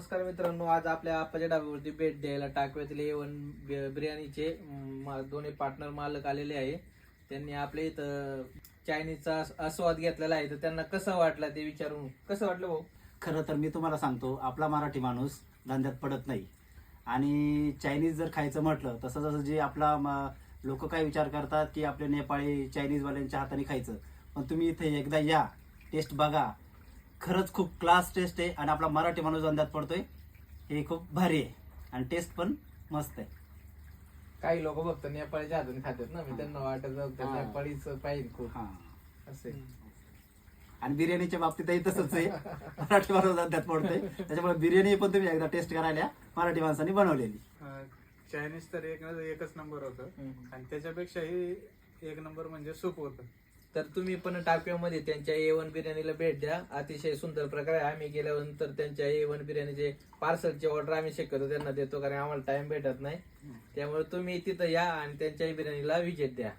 नमस्कार मित्रांनो आज आपल्या आप्पाच्या डाब्यावरती भेट द्यायला टाकव्यातले एवन बिर्याणीचे मा- दोन्ही पार्टनर मालक आलेले आहे. त्यांनी आपल्या इथं चायनीजचा आस्वाद घेतलेला आहे. तर त्यांना कसं वाटलं ते विचारून कसं वाटलं भाऊ? खरं तर मी तुम्हाला सांगतो आपला मराठी माणूस धंद्यात पडत नाही. आणि चायनीज जर खायचं म्हटलं तसं जसं जे आपला लोक काय विचार करतात की आपले नेपाळी चायनीजवाल्यांच्या हाताने खायचं. पण तुम्ही इथे एकदा या टेस्ट बघा. खरंच खूप क्लास टेस्ट आहे आणि आपला मराठी माणूस धंद्यात पडतोय. हे खूप भारी आहे. आणि टेस्ट पण मस्त आहे. काही लोक फक्त नेपाळीच्या हातून खातात ना. मी त्यांना वाटत हा. नेपाळीच पाहिजे खूप. हा. असे आणि बिर्याणीच्या बाबतीतही तसंच आहे. मराठी माणूस धंद्यात पडतोय. त्याच्यामुळे बिर्याणी पण तुम्ही एकदा टेस्ट करायला. मराठी माणसांनी बनवलेली. अं, चायनीज तर एक एकच नंबर होतं. आणि त्याच्यापेक्षाही एक नंबर म्हणजे सूप होतं. तर तुम्ही पण टाकव्यामध्ये त्यांच्या ए वन बिर्याणीला भेट द्या. अतिशय सुंदर प्रकारे आम्ही गेल्यानंतर त्यांच्या ए वन बिर्याणीचे पार्सलची ऑर्डर आम्ही शक्यतो त्यांना देतो कारण आम्हाला टाइम भेटत नाही. त्यामुळे तुम्ही तिथं या आणि त्यांच्या बिर्याणीला विजिट द्या.